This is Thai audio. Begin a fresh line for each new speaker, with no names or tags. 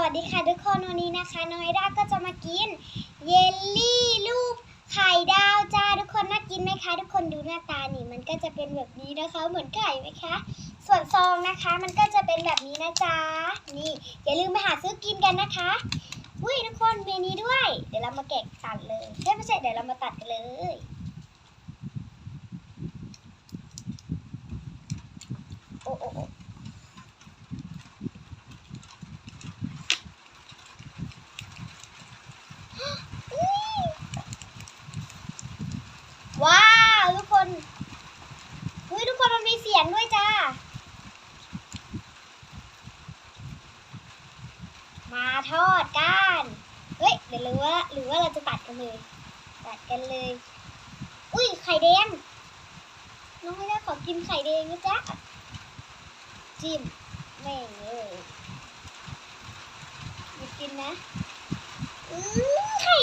วัสดีค่ะทุกคนวันนี้นะคะ น้องไอด้าก็จะมากิน เยลลี่รูปไข่ดาวจ้าทุกคนน่ากินไหมคะ ทุกคนดูหน้าตานี่มันก็จะเป็นแบบนี้นะคะ เหมือนไข่ไหมคะ ส่วนซองนะคะ มันก็จะเป็นแบบนี้นะจ๊ะนี่อย่าลืมไปหาซื้อกินกันนะคะอุ้ยทุกคนเมนี้ด้วย เดี๋ยวเรามาแกะตัดเลยเฮ้ยไม่ใช่เดี๋ยวเรามาตัดกันเลย โอ้โอ้โอ้ ว้าวทุกคนเฮ้ยทุกคนมันมีเสียงด้วยจ้า มาทอดกันเฮ้ยเดี๋ยวหรือว่าหรือว่าเราจะตัดกันเลย ตัดกันเลย อุ้ยไข่แดง น้องไม่ได้ขอกินไข่แดงนะจ๊ะ จิ้มแม่งเลยไม่กินนะ Mm -hmm.